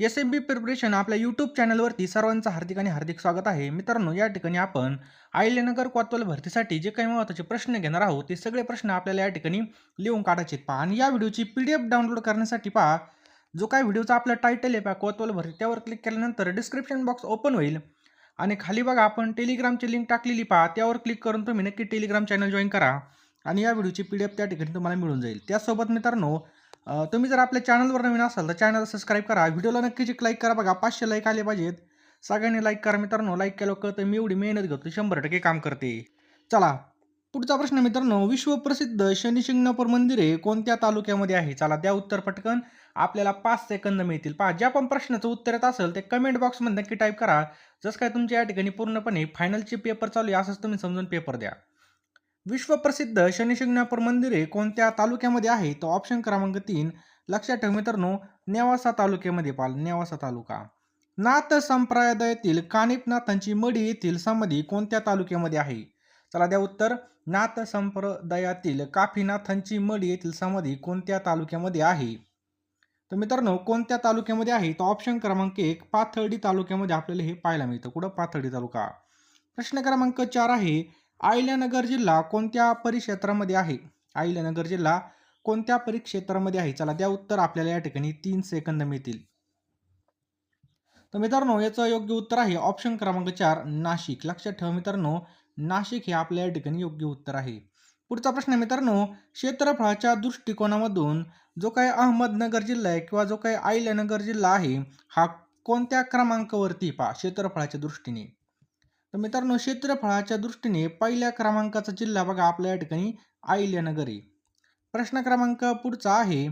S M B preparation आपल्या YouTube चॅनलवरती सर्वांचं हार्दिक आणि हार्दिक स्वागत आहे. मित्रांनो या ठिकाणी आपण आयलेनगर कोतवाल भरतीसाठी जे काही महत्त्वाचे प्रश्न घेणार आहोत ते सगळे प्रश्न आपल्याला या ठिकाणी लिहून काढायचे आहेत पहा आणि या व्हिडिओची पी डी एफ डाउनलोड करण्यासाठी पहा जो काही व्हिडिओचा आपला टायटल आहे पहा कोतवाल भरती त्यावर क्लिक केल्यानंतर डिस्क्रिप्शन बॉक्स ओपन होईल. आणि खाली बघा आपण टेलिग्रामची लिंक टाकलेली पहा त्यावर क्लिक करून तुम्ही नक्की टेलिग्राम चॅनल जॉईन करा. आणि या व्हिडिओची पी डी एफ त्या ठिकाणी तुम्हाला मिळून जाईल. त्यासोबत मित्रांनो तुम्ही जर आपल्या चॅनलवर नवीन असाल तर चॅनल सबस्क्राईब करा. व्हिडिओला नक्कीच एक लाईक करा बघा. पाचशे लाईक आले पाहिजेत. सगळ्यांनी लाईक करा मित्रांनो. लाईक केलं कळतं. मी एवढी मेहनत घेतो शंभर टक्के काम करते. चला. पुढचा प्रश्न मित्रांनो. विश्वप्रसिद्ध शनिशिंगणापूर मंदिर हे कोणत्या तालुक्यामध्ये आहे? चला द्या उत्तर पटकन. आपल्याला पाच सेकंद मिळतील. पहा ज्या पण प्रश्नाचं उत्तर येत असेल ते कमेंट बॉक्समध्ये नक्की टाईप करा. जसं काय तुमच्या या ठिकाणी पूर्णपणे फायनलचे पेपर चालू आहे असंच तुम्ही समजून पेपर द्या. विश्वप्रसिद्ध शनिशिंगणापूर मंदिरे कोणत्या तालुक्यामध्ये आहे? तो ऑप्शन क्रमांक तीन. लक्षात ठेव मित्रांनो नेवासा तालुक्यामध्ये पाल नेवासा तालुका. नाथ संप्रदायातील कानिपनाथांची मढी येथील समाधी कोणत्या तालुक्यामध्ये आहे? चला द्या उत्तर. नाथ संप्रदायातील काफीनाथांची मढी येथील समाधी कोणत्या तालुक्यामध्ये आहे? तर मित्रांनो कोणत्या तालुक्यामध्ये आहे? तो ऑप्शन क्रमांक एक पाथर्डी तालुक्यामध्ये आपल्याला हे पाहायला मिळतं. कुठं? पाथर्डी तालुका. प्रश्न क्रमांक चार आहे अहिल्यानगर जिल्हा कोणत्या परिक्षेत्रामध्ये आहे? अहिल्यानगर जिल्हा कोणत्या परिक्षेत्रामध्ये आहे? चला द्या उत्तर आपल्याला या ठिकाणी तीन सेकंद मिळतील. तर मित्रांनो याचं योग्य उत्तर आहे ऑप्शन क्रमांक चार नाशिक. लक्षात ठेवा मित्रांनो नाशिक हे आपल्या या ठिकाणी योग्य उत्तर आहे. पुढचा प्रश्न मित्रांनो क्षेत्रफळाच्या दृष्टिकोनामधून जो काही अहमदनगर जिल्हा आहे किंवा जो काही आयल्यानगर जिल्हा आहे हा कोणत्या क्रमांकावरती पहा क्षेत्रफळाच्या दृष्टीने. तर मित्रांनो क्षेत्रफळाच्या दृष्टीने पहिल्या क्रमांकाचा जिल्हा बघा आपल्या या ठिकाणी आयल्यानगर आहे प्रश्न क्रमांक पुढचा आहे.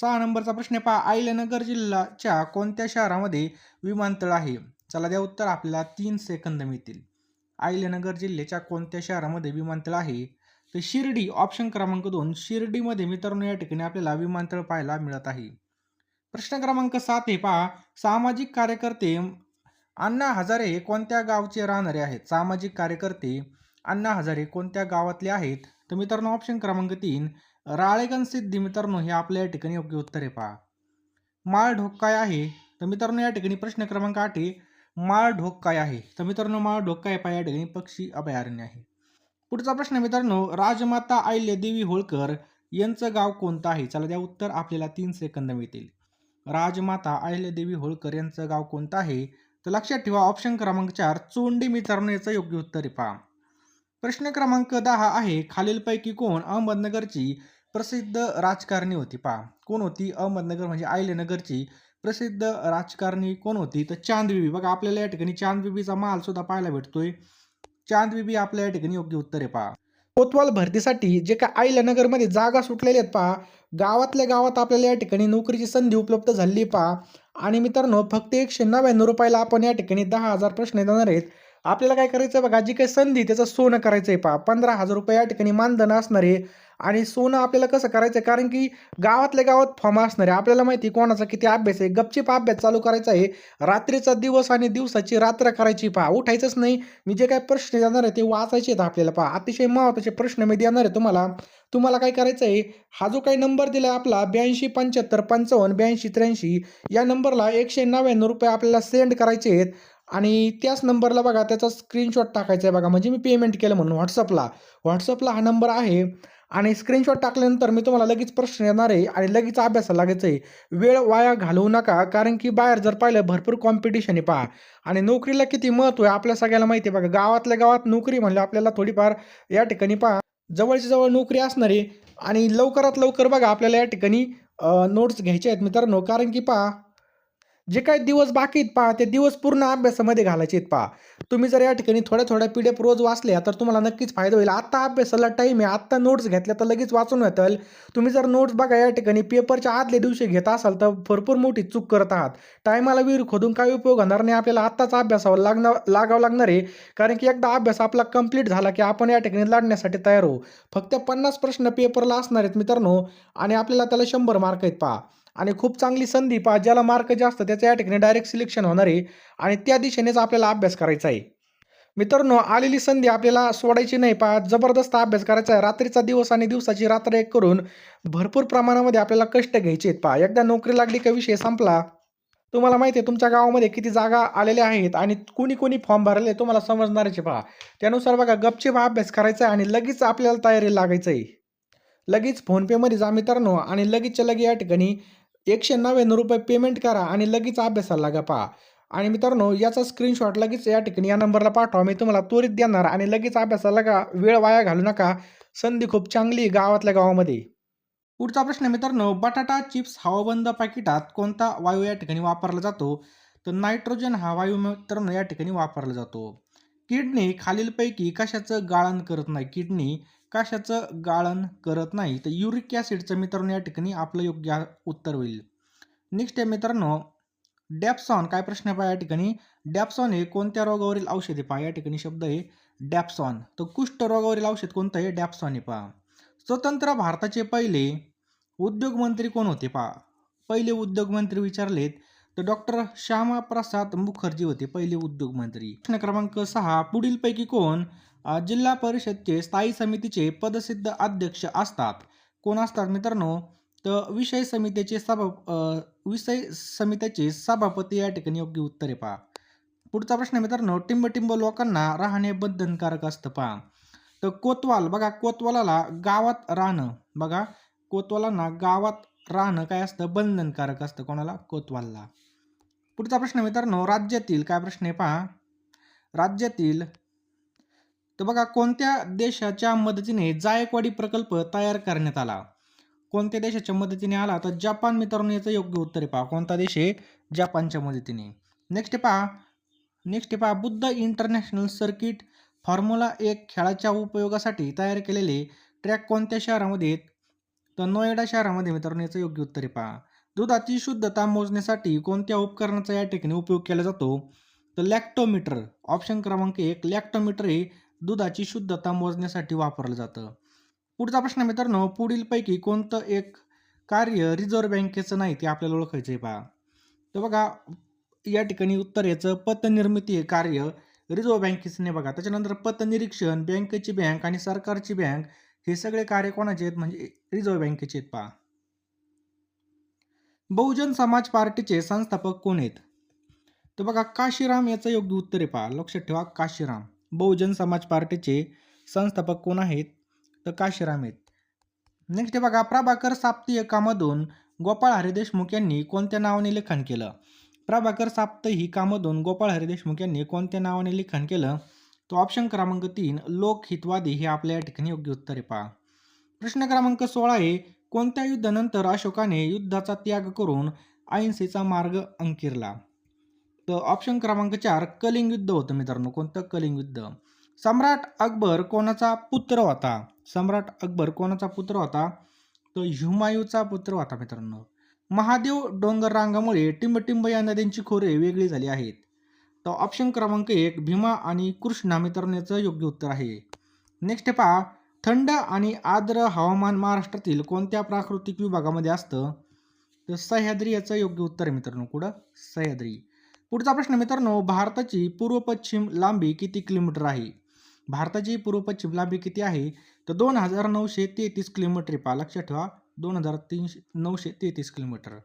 सहा नंबरचा प्रश्न पहा. आयल्यानगर जिल्ह्याच्या कोणत्या शहरामध्ये विमानतळ आहे? चला द्या उत्तर. आपल्याला तीन सेकंद मिळतील. आयल्यानगर जिल्ह्याच्या कोणत्या शहरामध्ये विमानतळ आहे? तर शिर्डी ऑप्शन क्रमांक दोन. शिर्डीमध्ये मित्रांनो या ठिकाणी आपल्याला विमानतळ पाहायला मिळत आहे. प्रश्न क्रमांक सात आहे पहा. सामाजिक कार्यकर्ते अण्णा हजारे हे कोणत्या गावचे राहणारे आहेत? सामाजिक कार्यकर्ते अण्णा हजारे कोणत्या गावातले आहेत? तर मित्रांनो ऑप्शन क्रमांक तीन. राळेगण सिद्धी मित्रांनो हे आपल्या या ठिकाणी योग्य उत्तर आहे पहा. माळ ढोक काय आहे? तर मित्रांनो या ठिकाणी प्रश्न क्रमांक आठ आहे. माळ ढोक काय आहे? तर मित्रांनो माळ ढोक काय पहा या ठिकाणी पक्षी अभयारण्य आहे. पुढचा प्रश्न मित्रांनो राजमाता अहिल्यादेवी होळकर यांचं गाव कोणतं आहे? चला द्या उत्तर आपल्याला तीन सेकंद मिळतील. राजमाता अहिल्यादेवी होळकर यांचं गाव कोणतं आहे? तर लक्षात ठेवा ऑप्शन क्रमांक चार चोंडी मित्रांनो याचं योग्य उत्तर आहे पहा. प्रश्न क्रमांक दहा आहे खालीलपैकी कोण अहमदनगरची प्रसिद्ध राजकारणी होती पहा. कोण होती? अहमदनगर म्हणजे आयलेनगरची प्रसिद्ध राजकारणी कोण होती? तर चांदबिबी बघा आपल्याला या ठिकाणी चांदबिबीचा माल सुद्धा पाहायला भेटतोय. चांदबिबी आपल्या या ठिकाणी योग्य उत्तर आहे पहा. कोतवाल भरतीसाठी जे काय आयल्यानगरमध्ये जागा सुटलेल्या आहेत पहा. गावातल्या गावात आपल्याला या ठिकाणी नोकरीची संधी उपलब्ध झाली पहा. आणि मित्रांनो फक्त एकशे नव्याण्णव रुपयाला आपण या ठिकाणी दहा हजार प्रश्न देणार आहेत. आपल्याला काय करायचं आहे बघा जी काही संधी त्याचं सोनं करायचं आहे पहा. पंधरा हजार रुपये या ठिकाणी मानधन असणार आहे. आणि सोनं आपल्याला कसं करायचं आहे कारण की गावातल्या गावात फॉर्म असणार आहे. आपल्याला माहिती आहे कोणाचा किती अभ्यास आहे? गपचिप अभ्यास चालू करायचा आहे. रात्रीचा दिवस आणि दिवसाची रात्र करायची पहा. उठायचंच नाही. मी जे काही प्रश्न देणार आहे ते वाचायचे आहेत आपल्याला पहा. अतिशय महत्त्वाचे प्रश्न मी देणार आहे तुम्हाला. तुम्हाला काय करायचं आहे? हा जो काही नंबर दिला आहे आपला ब्याऐंशी पंच्याहत्तर पंचावन्न ब्याऐंशी त्र्याऐंशी या नंबरला एकशे नव्याण्णव रुपये आपल्याला सेंड करायचे आहेत. आणि त्याच नंबरला बघा त्याचा स्क्रीनशॉट टाकायचा आहे बघा. म्हणजे मी पेमेंट केलं म्हणून व्हॉट्सअपला व्हॉट्सअपला हा नंबर आहे. आणि स्क्रीनशॉट टाकल्यानंतर मी तुम्हाला लगेच प्रश्न येणार आहे आणि लगेच अभ्यासाला लागायचं आहे. वेळ वाया घालवू नका कारण की बाहेर जर पाहिलं भरपूर कॉम्पिटिशन आहे पहा. आणि नोकरीला किती महत्त्व आहे आपल्या सगळ्याला माहिती आहे बघा. गावातल्या गावात नोकरी म्हणलं आपल्याला थोडीफार या ठिकाणी पहा. जवळची जवळ नोकरी असणार आहे आणि लवकरात लवकर बघा आपल्याला या ठिकाणी नोट्स घ्यायचे आहेत मित्रांनो. कारण की पहा जे काही दिवस बाकी आहेत पहा ते दिवस पूर्ण अभ्यासामध्ये घालायचे आहेत पहा. तुम्ही जर या ठिकाणी थोड्या थोड्या पी डी एफ रोज वाचल्या तर तुम्हाला नक्कीच फायदा होईल. आत्ता अभ्यासाला टाईम आहे आत्ता नोट्स घेतल्या तर लगेच वाचून येतील. तुम्ही जर नोट्स बघा या ठिकाणी पेपरच्या आदल्या दिवशी घेत असाल तर भरपूर मोठी चूक करत आहात. टायमाला विहीर खोदून काही उपयोग होणार नाही आपल्याला आत्ताच अभ्यासावर लागणार लागावं लागणार आहे. कारण की एकदा अभ्यास आपला कंप्लीट झाला की आपण या ठिकाणी लढण्यासाठी तयार होऊ. फक्त पन्नास प्रश्न पेपरला असणार आहेत मित्रांनो आणि आपल्याला त्याला शंभर मार्क आहेत पहा. आणि खूप चांगली संधी पहा ज्याला मार्क जास्त त्याचं या ठिकाणी डायरेक्ट सिलेक्शन होणार आहे. आणि त्या दिशेनेच आपल्याला अभ्यास करायचा आहे. मित्रांनो आलेली संधी आपल्याला सोडायची नाही पहा जबरदस्त अभ्यास करायचा आहे. रात्रीचा दिवस आणि दिवसाची रात्र एक करून भरपूर प्रमाणामध्ये आपल्याला कष्ट घ्यायचे आहेत पहा. एकदा नोकरी लागली का विषय संपला तुम्हाला माहिती आहे तुमच्या गावामध्ये किती जागा आलेल्या आहेत आणि कोणी कोणी फॉर्म भरले तुम्हाला समजणारच पहा. त्यानुसार बघा गपचेप अभ्यास करायचा आहे आणि लगेच आपल्याला तयारी लागायचं आहे. लगेच फोनपेमध्ये जा मित्रांनो आणि लगेचच्या लगे या ठिकाणी एकशे नव्याण्णव रुपये पेमेंट करा आणि लगेच अभ्यासाला लागा पहा. आणि मित्रांनो याचा स्क्रीनशॉट लगेच या ठिकाणी या नंबरला पाठवा. मी तुम्हाला त्वरित देणार आणि लगेच अभ्यासाला लागा. वेळ वाया घालू नका. संधी खूप चांगली गावातल्या गावामध्ये. पुढचा प्रश्न मित्रांनो बटाटा चिप्स हवाबंद पाकिटात कोणता वायू या ठिकाणी वापरला जातो? तर नायट्रोजन हा वायू मित्रांनो या ठिकाणी वापरला जातो. किडनी खालीलपैकी कशाचं गाळण करत नाही? किडनी कशाचं गाळण करत नाही तर युरिक ॲसिडचं मित्रांनो या ठिकाणी आपलं योग्य उत्तर होईल. नेक्स्ट आहे मित्रांनो डॅप्सॉन. काय प्रश्न आहे पहा या ठिकाणी? डॅप्सॉन हे कोणत्या रोगावरील औषध आहे पहा या ठिकाणी शब्द आहे डॅप्सॉन. तर कुष्ठ रोगावरील औषध कोणतं आहे? डॅप्सॉन आहे पहा. स्वतंत्र भारताचे पहिले उद्योगमंत्री कोण होते पहा? पहिले उद्योगमंत्री विचारलेत तर डॉक्टर श्यामाप्रसाद मुखर्जी होते पहिले उद्योगमंत्री. प्रश्न क्रमांक सहा पुढीलपैकी कोण? जिल्हा परिषदचे स्थायी समितीचे पदसिद्ध अध्यक्ष असतात. कोण असतात मित्रांनो? तर विषय समितीचे सभा विषय समितीचे सभापती या ठिकाणी योग्य उत्तरे पहा. पुढचा प्रश्न मित्रांनो टिंबटिंब लोकांना राहणे बंधनकारक असतं पहा. तर कोतवाल बघा कोतवालाला गावात राहणं बघा कोतवालांना गावात राहणं काय असतं? बंधनकारक असतं. कोणाला? कोतवालला. पुढचा प्रश्न मित्रांनो राज्यातील काय प्रश्न आहे पहा? राज्यातील तर बघा कोणत्या देशाच्या मदतीने जायकवाडी प्रकल्प तयार करण्यात आला? कोणत्या देशाच्या मदतीने आला? तर जपान मित्रांनो याचं योग्य उत्तर आहे पहा. कोणता देश आहे? जपानच्या मदतीने. नेक्स्ट पहा. नेक्स्ट पहा. बुद्ध इंटरनॅशनल सर्किट फॉर्म्युला एक खेळाच्या उपयोगासाठी तयार केलेले ट्रॅक कोणत्या शहरामध्ये तर नोएडा शहरामध्ये मित्रांनो याचं योग्य उत्तर आहे पहा. दुधाची शुद्धता मोजण्यासाठी कोणत्या उपकरणाचा या ठिकाणी उपयोग केला जातो? तर लॅक्टोमीटर. ऑप्शन क्रमांक एक लॅक्टोमीटर हे दुधाची शुद्धता मोजण्यासाठी वापरलं जातं. पुढचा प्रश्न मित्रांनो पुढीलपैकी कोणतं एक कार्य रिझर्व्ह बँकेचं नाही ते आपल्याला ओळखायचं आहे पहा. तर बघा या ठिकाणी उत्तर याचं पतनिर्मिती कार्य रिझर्व्ह बँकेचं नाही बघा. त्याच्यानंतर पतनिरीक्षण बँकेची बँक आणि सरकारची बँक हे सगळे कार्य कोणाचे आहेत? म्हणजे रिझर्व्ह बँकेचे आहेत पहा. बहुजन समाज पार्टीचे संस्थापक कोण आहेत? तर बघा काशीराम याचं योग्य उत्तर आहे पहा. लक्षात ठेवा काशीराम. बहुजन समाज पार्टीचे संस्थापक कोण आहेत? तर काशीराम आहेत. नेक्स्ट बघा प्रभाकर साप्ताहिकामधून गोपाळ हरी देशमुख यांनी कोणत्या नावाने लिखाण केलं? प्रभाकर साप्ताहिकामधून गोपाळ हरी देशमुख यांनी कोणत्या नावाने लिखाण केलं? तो ऑप्शन क्रमांक तीन लोकहितवादी हे आपल्या या ठिकाणी योग्य उत्तर आहे पहा. प्रश्न क्रमांक सोळा आहे कोणत्या युद्धानंतर अशोकाने युद्धाचा त्याग करून अहिंसेचा मार्ग अंकिरला? तर ऑप्शन क्रमांक चार कलिंग युद्ध होतं मित्रांनो. कोणतं? कलिंग युद्ध. सम्राट अकबर कोणाचा पुत्र होता? सम्राट अकबर कोणाचा पुत्र होता? तो हुमायूचा पुत्र होता मित्रांनो. महादेव डोंगर रांगामुळे टिंबटिंब या नद्यांची खोरे वेगळी झाली आहेत. तर ऑप्शन क्रमांक एक भीमा आणि कृष्णा मित्रांनो याचं योग्य उत्तर आहे. नेक्स्ट पहा. थंड आणि आर्द्र हवामान महाराष्ट्रातील कोणत्या प्राकृतिक विभागामध्ये असतं? तर सह्याद्री याचं योग्य उत्तर आहे मित्रांनो. कुठं? सह्याद्री. पुढचा प्रश्न मित्रांनो भारताची पूर्व पश्चिम लांबी किती किलोमीटर आहे? भारताची पूर्व पश्चिम लांबी किती आहे? तर दोन हजार नऊशे तेहतीस किलोमीटर आहे पहा लक्षात ठेवा. दोन हजार तीनशे नऊशे तेहतीस किलोमीटर.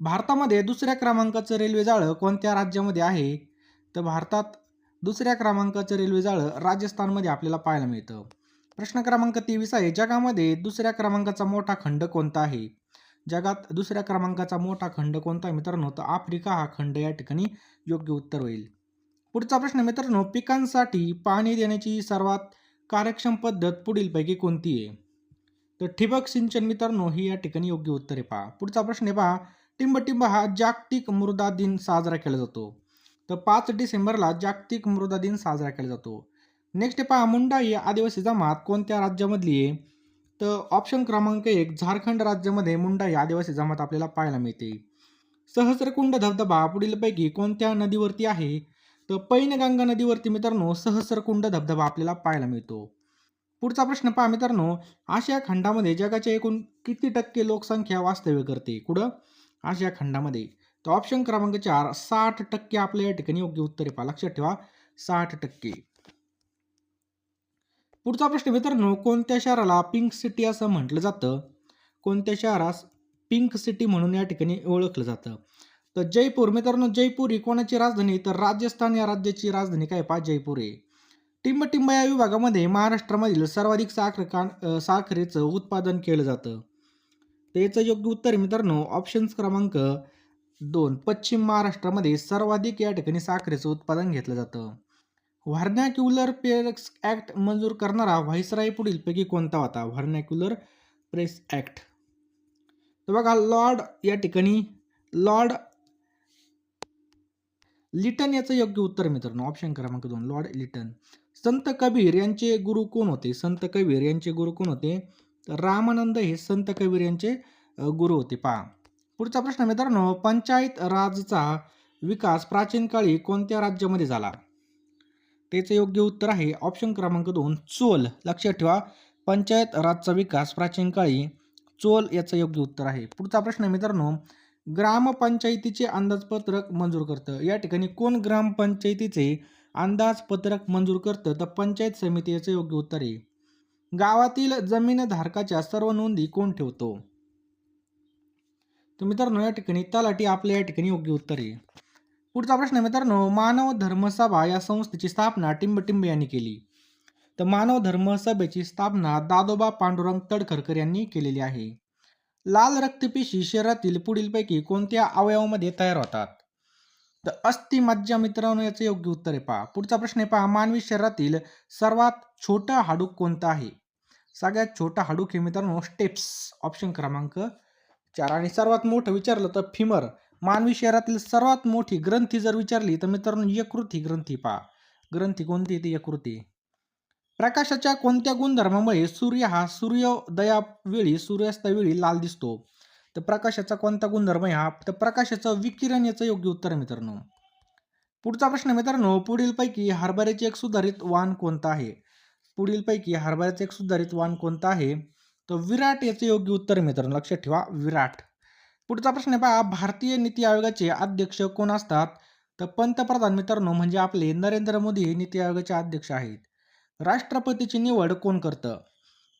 भारतामध्ये दुसऱ्या क्रमांकाचं रेल्वे जाळं कोणत्या राज्यामध्ये आहे? तर भारतात दुसऱ्या क्रमांकाचं रेल्वे जाळं राजस्थानमध्ये आपल्याला पाहायला मिळतं. प्रश्न क्रमांक तेवीस आहे जगामध्ये दुसऱ्या क्रमांकाचा मोठा खंड कोणता आहे? जगात दुसऱ्या क्रमांकाचा मोठा खंड कोणता मित्रांनो? तर आफ्रिका हा खंड या ठिकाणी योग्य उत्तर होईल. पुढचा प्रश्न मित्रांनो पिकांसाठी पाणी देण्याची सर्वात कार्यक्षम पद्धत पुढीलपैकी कोणती आहे? तर ठिबक सिंचन मित्रांनो ही या ठिकाणी योग्य उत्तर आहे पहा. पुढचा प्रश्न आहे पहा टिंबटिंब हा जागतिक मृदा दिन साजरा केला जातो. तर पाच डिसेंबरला जागतिक मृदा दिन साजरा केला जातो. नेक्स्ट पहा मुंडा ही आदिवासी जमात कोणत्या राज्यामधली आहे? तर ऑप्शन क्रमांक एक झारखंड राज्यामध्ये मुंडा ही आदिवासी जमात आपल्याला पाहायला मिळते. सहस्रकुंड धबधबा पुढीलपैकी कोणत्या नदीवरती आहे? तर पैनगंगा नदीवरती मित्रांनो सहस्रकुंड धबधबा आपल्याला पाहायला मिळतो. पुढचा प्रश्न पहा मित्रांनो आशिया खंडामध्ये जगाच्या एकूण किती टक्के लोकसंख्या वास्तव्य करते? कुठं? आशिया खंडामध्ये. तर ऑप्शन क्रमांक चार साठ टक्के आपल्या या ठिकाणी योग्य उत्तर आहे पहा. लक्षात ठेवा साठ टक्के. पुढचा प्रश्न मित्रांनो कोणत्या शहराला पिंक सिटी असं म्हटलं जातं? कोणत्या शहरास पिंक सिटी म्हणून या ठिकाणी ओळखलं जातं? तर जयपूर मित्रांनो जयपूर ही कोणाची राजधानी? तर राजस्थान या राज्याची राजधानी काय पहा जयपूर आहे. टिंबटिंब या विभागामध्ये महाराष्ट्रामधील सर्वाधिक साखर कान साखरेचं उत्पादन केलं जातं. तर याचं योग्य उत्तर मित्रांनो ऑप्शन्स क्रमांक दोन. पश्चिम महाराष्ट्रामध्ये सर्वाधिक या ठिकाणी साखरेचं उत्पादन घेतलं जातं. व्हर्नॅक्युलर पेरेक्स ॲक्ट मंजूर करणारा व्हाईसराय पुढीलपैकी कोणता होता? Vernacular press act. तर बघा लॉर्ड या ठिकाणी लॉर्ड लिटन याचं योग्य उत्तर मित्रांनो. ऑप्शन क्रमांक दोन लॉर्ड लिटन. संत कबीर यांचे गुरु कोण होते? संत कबीर यांचे गुरु कोण होते? तर रामानंद हे संत कबीर यांचे गुरु होते. पहा. पुढचा प्रश्न मित्रांनो पंचायत राजचा विकास प्राचीन काळी कोणत्या राज्यामध्ये झाला? त्याचं योग्य उत्तर आहे. ऑप्शन क्रमांक दोन चोल. लक्षात ठेवा पंचायत राजचा विकास प्राचीन काळी. चोल याचं योग्य उत्तर आहे. पुढचा प्रश्न मित्रांनो ग्रामपंचायतीचे अंदाजपत्रक मंजूर करतं. या ठिकाणी कोण ग्रामपंचायतीचे अंदाजपत्रक मंजूर करतं? तर पंचायत समिती याचं योग्य उत्तर आहे. गावातील जमीनधारकाच्या सर्व नोंदी कोण ठेवतो? तर मित्रांनो या ठिकाणी तलाठी आपल्या या ठिकाणी योग्य उत्तर आहे. पुढचा प्रश्न आहे मित्रांनो मानव धर्म सभा या संस्थेची स्थापना टिंबटिंब यांनी केली. तर मानव धर्म सभेची स्थापना दादोबा पांडुरंग तडखरकर यांनी केलेली आहे. लाल रक्तपेशी शरीरातील पुढीलपैकी कोणत्या अवयवामध्ये तयार होतात? तर अस्थि मज्जा मित्रांनो याचं योग्य उत्तर आहे पहा. पुढचा प्रश्न आहे पहा मानवी शरीरातील सर्वात छोटं हाडूक कोणतं आहे? सगळ्यात छोटं हाडूक हे मित्रांनो स्टेप्स. ऑप्शन क्रमांक चार. आणि सर्वात मोठं विचारलं तर फिमर. मानवी शहरातील सर्वात मोठी ग्रंथी जर विचारली तर मित्रांनो यकृत ही ग्रंथी पहा. ग्रंथी कोणती? ती यकृती. प्रकाशाच्या कोणत्या गुणधर्मामुळे सूर्य हा सूर्योदयावेळी सूर्यास्तावेळी लाल दिसतो? तर प्रकाशाचा कोणता गुणधर्म आहे हा? तर प्रकाशाचं विकिरण याचं योग्य उत्तर आहे मित्रांनो. पुढचा प्रश्न मित्रांनो पुढीलपैकी हरभऱ्याचे एक सुधारित वाण कोणतं आहे? पुढीलपैकी हरभऱ्याचे एक सुधारित वाण कोणतं आहे? तर विराट याचे योग्य उत्तर मित्रांनो लक्षात ठेवा विराट. पुढचा प्रश्न आहे पहा भारतीय नीती आयोगाचे अध्यक्ष कोण असतात? तर पंतप्रधान मित्रांनो म्हणजे आपले नरेंद्र मोदी हे नीती आयोगाचे अध्यक्ष आहेत. राष्ट्रपतीची निवड कोण करतं?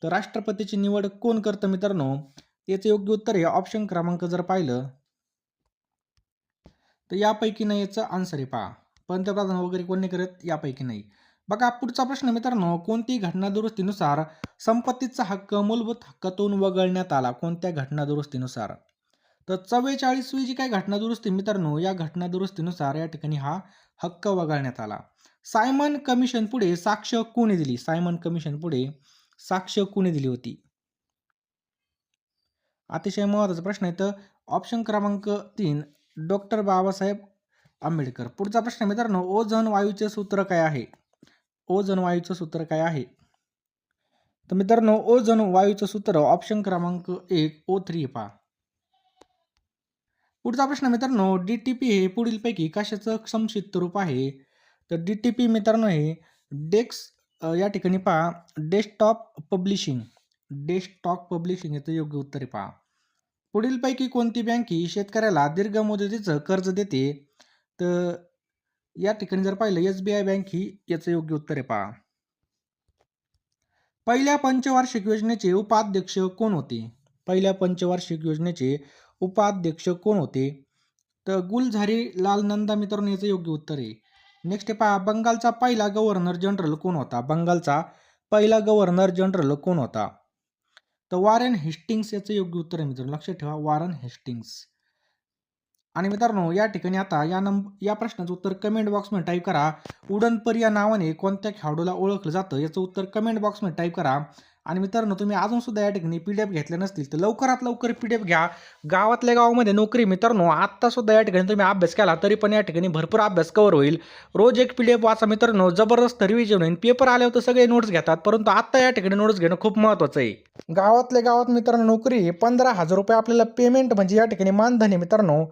तर राष्ट्रपतीची निवड कोण करतं मित्रांनो? याचं योग्य उत्तर आहे ऑप्शन क्रमांक जर पाहिलं तर यापैकी नाही याचं आन्सर आहे पहा. पंतप्रधान वगैरे कोण नाही करत? यापैकी नाही. बघा पुढचा प्रश्न मित्रांनो कोणती घटना दुरुस्तीनुसार संपत्तीचा हक्क मूलभूत हक्कातून वगळण्यात आला? कोणत्या घटना दुरुस्तीनुसार? तर चव्वेचाळीसवी जी काही घटना दुरुस्ती? मित्रांनो या घटना दुरुस्तीनुसार या ठिकाणी हा हक्क वगळण्यात आला. सायमन कमिशन पुढे साक्ष कोणी दिली? सायमन कमिशन पुढे साक्ष कोणी दिली होती? अतिशय महत्त्वाचा प्रश्न आहे. तर ऑप्शन क्रमांक तीन डॉक्टर बाबासाहेब आंबेडकर. पुढचा प्रश्न मित्रांनो ओझन वायूचे सूत्र काय आहे? ओझन वायूचं सूत्र काय आहे? तर मित्रांनो ओझन वायूचं सूत्र ऑप्शन क्रमांक एक ओ थ्री पहा. पुढचा प्रश्न मित्रांनो डी टी पी हे पुढीलपैकी कशाचं संक्षिप्त रूप आहे? तर डी टी पी मित्रांनो हे डेक्स या ठिकाणी पहा. Desktop publishing. डेस्कटॉप पब्लिशिंग याचं योग्य उत्तर आहे पहा. पुढीलपैकी कोणती बँक ही शेतकऱ्याला दीर्घ मुदतीचं कर्ज देते? तर या ठिकाणी जर पाहिलं एस बी आय बँक ही याचं योग्य उत्तर आहे पहा. पहिल्या पंचवार्षिक योजनेचे उपाध्यक्ष कोण होते? पहिल्या पंचवार्षिक योजनेचे उपाध्यक्ष कोण होते? तर गुलझारी लाल नंदा मित्रांनो याचं योग्य उत्तर आहे. नेक्स्ट पहा बंगालचा पहिला गव्हर्नर जनरल कोण होता? बंगालचा पहिला गव्हर्नर जनरल कोण होता? तर वॉरेन हेस्टिंग्स याचं योग्य उत्तर आहे मित्रांनो. लक्षात ठेवा वॉरन हेस्टिंग्स आणि मित्रांनो या ठिकाणी आता या नंब या प्रश्नाचं उत्तर कमेंट बॉक्समध्ये टाईप करा. उडनपर या नावाने कोणत्या खेळाडूला ओळखलं जातं? याचं उत्तर कमेंट बॉक्समध्ये टाईप करा. आणि मित्रांनो तुम्ही अजून सुद्धा या ठिकाणी पी डी एफ घेतले नसतील तर लवकरात लवकर पी डी एफ घ्या. गावातल्या गावामध्ये नोकरी मित्रांनो आत्तासुद्धा या ठिकाणी तुम्ही अभ्यास केला तरी पण या ठिकाणी भरपूर अभ्यास कवर होईल. रोज एक पी डी एफ वाचा मित्रांनो जबरदस्त रिव्हिजन होईल. पेपर आल्यावर तर सगळे नोट्स घेतात परंतु आत्ता या ठिकाणी नोट्स घेणं खूप महत्त्वाचं आहे. गावातल्या गावात मित्रांनो नोकरी पंधरा हजार रुपये आपल्याला पेमेंट म्हणजे या ठिकाणी मानधनी मित्रांनो.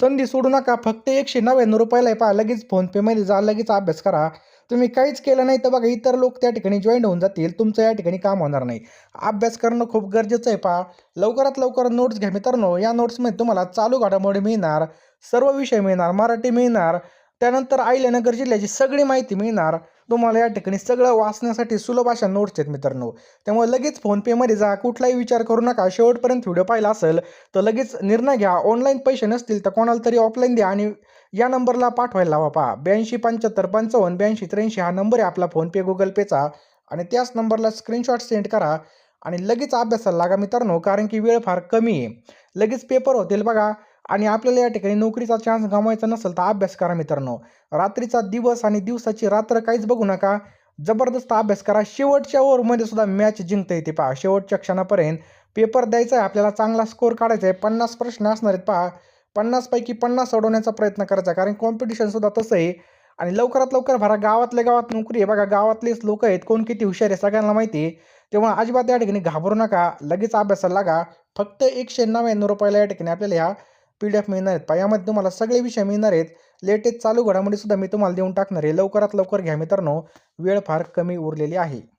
संधी सोडू नका फक्त एकशे नव्याण्णव रुपयाला पहा लगेच फोनपेमध्ये जा लगेच अभ्यास करा. तुम्ही काहीच केलं नाही तर बघा इतर लोक त्या ठिकाणी जॉईन होऊन जातील. तुमचं या ठिकाणी काम होणार नाही. अभ्यास करणं खूप गरजेचं आहे पहा. लवकरात लवकर नोट्स घ्या मित्रांनो. या नोट्समध्ये तुम्हाला चालू घडामोडी मिळणार सर्व विषय मिळणार मराठी मिळणार त्यानंतर अहिल्यानगर जिल्ह्याची सगळी माहिती मिळणार. तुम्हाला या ठिकाणी सगळं वाचण्यासाठी सुलभ अशा नोट्स आहेत मित्रांनो. त्यामुळे लगेच फोनपेमध्ये जा. कुठलाही विचार करू नका. शेवटपर्यंत व्हिडिओ पाहिला असेल तर लगेच निर्णय घ्या. ऑनलाईन पैसे नसतील तर कोणाला तरी ऑफलाईन द्या आणि या नंबरला पाठवायला लावा पहा. ब्याऐंशी पंच्याहत्तर पंचावन्न ब्याऐंशी त्र्याऐंशी हा नंबर आहे आपला फोनपे गुगल पेचा आणि त्याच नंबरला स्क्रीनशॉट सेंड करा आणि लगेच अभ्यासाला लागा मित्रांनो कारण की वेळ फार कमी आहे. लगेच पेपर होतील बघा. आणि आपल्याला या ठिकाणी नोकरीचा चान्स गमावायचा नसेल तर अभ्यास करा मित्रांनो. रात्रीचा दिवस आणि दिवसाची रात्र काहीच बघू नका. जबरदस्त अभ्यास करा. शेवटच्या ओव्हरमध्ये सुद्धा मॅच जिंकता येते पहा. शेवटच्या क्षणापर्यंत पेपर द्यायचा आहे आपल्याला चांगला स्कोर काढायचा आहे पन्नास प्रश्न असणार आहेत पहा. पन्नासपैकी पन्नास सोडवण्याचा प्रयत्न करायचा. कारण कॉम्पिटिशनसुद्धा तसं आहे आणि लवकरात लवकर भरा गावातल्या गावात नोकरी आहे. बघा गावातलेच लोक आहेत. कोण किती हुशार आहे सगळ्यांना माहिती आहे. तेव्हा अजिबात या ठिकाणी घाबरू नका. लगेच अभ्यासाला लागा. फक्त एकशे नव्याण्णव रुपयाला या ठिकाणी आपल्याला ह्या पी डी एफ मिळणार आहेत. यामध्ये तुम्हाला सगळे विषय मिळणार आहेत. लेटेस्ट चालू घडामोडी सुद्धा मी तुम्हाला देऊन टाकणार आहे. लवकरात लवकर घ्या मित्रांनो. वेळ फार कमी उरलेली आहे.